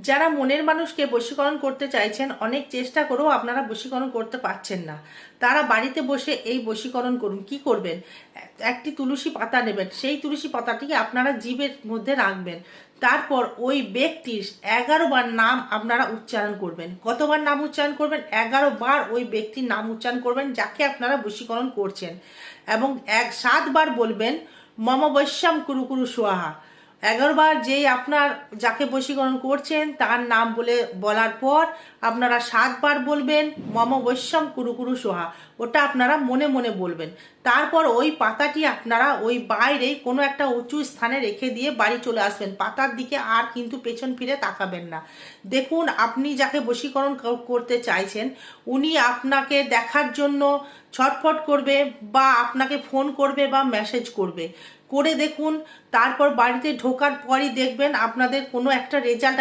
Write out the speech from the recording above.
যারা মনের মানুষকে বশীকরণ করতে চাইছেন, অনেক চেষ্টা করেও আপনারা বশীকরণ করতে পারছেন না। তারা বাড়িতে বসে এই বশীকরণ করুন। কি করবেন? একটি তুলসী পাতা নেবেন। সেই তুলসী পাতাটিকে আপনারা জীবের মধ্যে রাখবেন। তারপর ওই ব্যক্তির এগারো বার নাম আপনারা উচ্চারণ করবেন। কতবার নাম উচ্চারণ করবেন? এগারো বার ওই ব্যক্তির নাম উচ্চারণ করবেন, যাকে আপনারা বশীকরণ করছেন। এবং এক সাতবার বলবেন, মম বৈশ্যাম কুরু কুরু সোহা এগারো বার যেই আপনার যাকে বশীকরণ করছেন, তার নাম বলে বলার পর আপনারা সাতবার বলবেন, মম বৈশ্যম কুরু কুরু সোহা। ওটা আপনারা মনে মনে বলবেন। তারপর ওই পাতাটি আপনারা ওই বাইরে কোনো একটা উঁচু স্থানে রেখে দিয়ে বাড়ি চলে আসবেন। পাতার দিকে আর কিন্তু পেছন ফিরে তাকাবেন না। দেখুন, আপনি যাকে বশীকরণ করতে চাইছেন, উনি আপনাকে দেখার জন্য ছটফট করবে বা আপনাকে ফোন করবে বা মেসেজ করবে। করে দেখুন, তারপর বাড়িতে ঢোকার পরই দেখবেন আপনাদের কোনো একটা রেজাল্ট